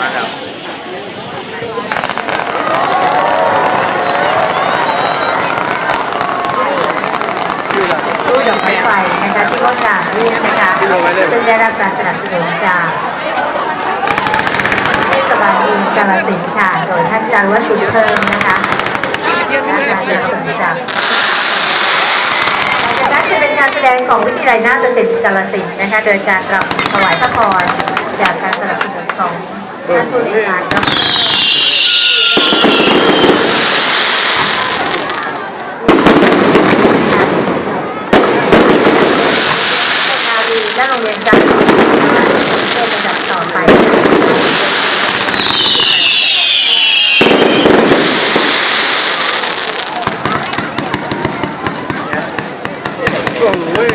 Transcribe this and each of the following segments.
มาครับตู้ดอกไม้ไฟนะคะที่ว่าการเรียกนะคะซึ่งได้รับการสนับสนุนจากเทศบาลเมืองกาฬสินธุ์ค่ะโดยท่านจารุวัฒน์บุญเพิ่มนะคะนะคะสนับสนุนจากจากนั้นจะเป็นการแสดงของวิทยาลัยนาฏศิลป์กาฬสินธุ์นะคะ โดยการรำถวายพระพรจากการสนับสนุนของ ท่านผู้บริหารดร นาวีและโรงเรียนการสอนเพื่อระดับต่อไป โอ้ย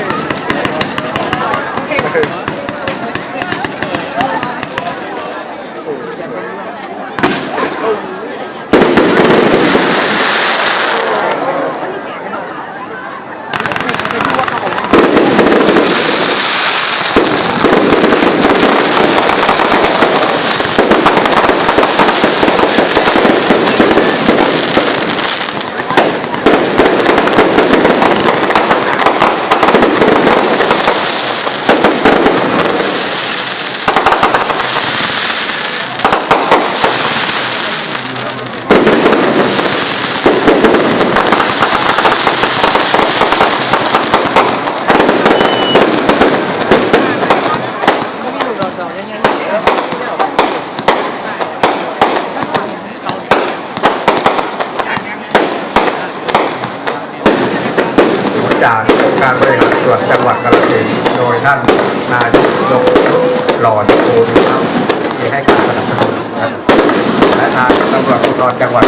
จากการบริหารส่วนจังหวัดกาฬสินธุ์โดยท่านนายกยงหล่อสกูลครับที่ให้การสนับสนุนและทางตำรวจภูธรจังหวัด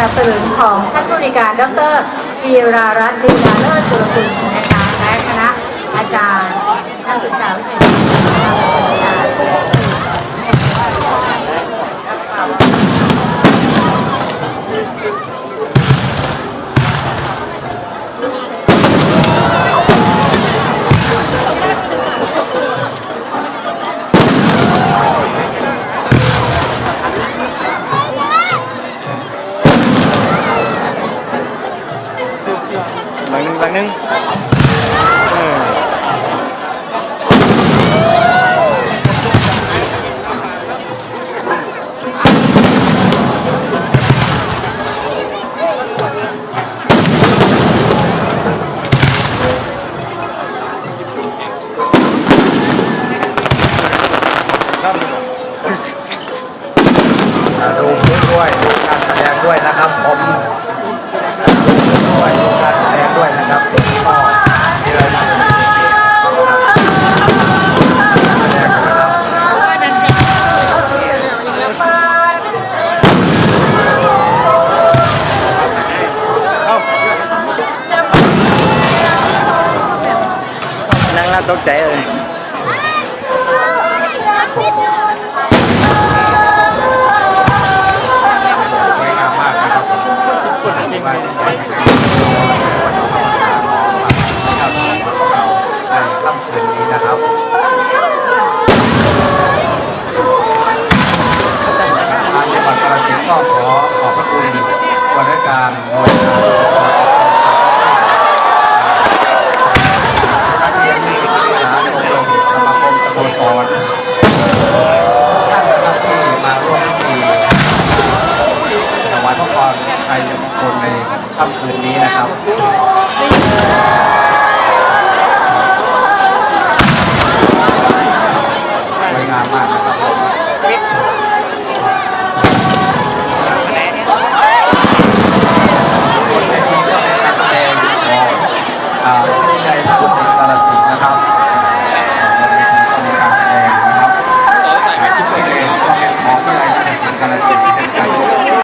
นับสนุนของท่านผู้ในวยการ ดรกีรารัตน์ลีลาเลิศสุรคุณนะคะและคณะอาจารย์นักศึกษาวิทยา หลัง แล้วตกใ